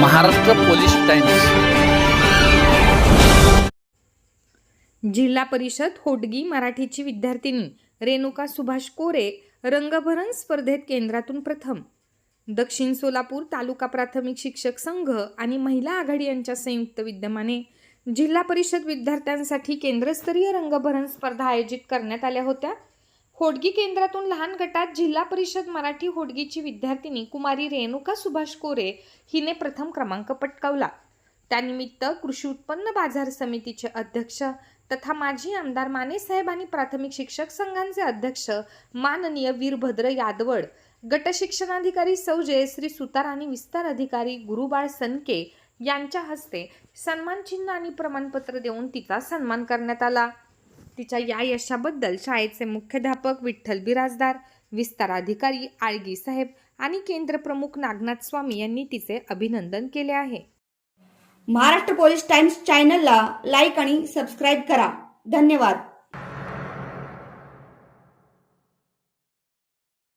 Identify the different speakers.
Speaker 1: Maharashtra police times.
Speaker 2: जिल्हा परिषद होडगी मराठीची विद्यार्थिनी रेणुका सुभाष कोरे रंगभरण स्पर्धेत केंद्रातून प्रथम. दक्षिण सोलापूर तालुका प्राथमिक शिक्षक संघ आणि महिला आघाडी यांच्या संयुक्त विद्यमाने जिल्हा परिषद विद्यार्थ्यांसाठी केंद्रस्तरीय रंगभरण स्पर्धा आयोजित करण्यात आल्या होत्या. होडगी केंद्रातून लहान गटात जिल्हा परिषद मराठी होडगीची विद्यार्थिनी कुमारी रेणुका सुभाष कोरे हिने प्रथम क्रमांक पटकावला. त्यानिमित्त कृषी उत्पन्न बाजार समितीचे अध्यक्ष तथा माजी आमदार मानेसाहेब आणि प्राथमिक शिक्षक संघांचे अध्यक्ष माननीय वीरभद्र यादवड गट शिक्षणाधिकारी सौ जयश्री सुतार आणि विस्तार अधिकारी गुरुबाळ सनके यांच्या हस्ते सन्मान चिन्ह आणि प्रमाणपत्र देऊन तिचा सन्मान करण्यात आला. तिच्या या यशाबद्दल शाळेचे मुख्याध्यापक विठ्ठल बिराजदार विस्तार अधिकारी आळगी साहेब आणि केंद्र प्रमुख नागनाथ स्वामी यांनी तिचे अभिनंदन केले आहे.
Speaker 3: महाराष्ट्र पोलीस टाइम्स चॅनलला लाईक आणि सबस्क्राईब करा. धन्यवाद.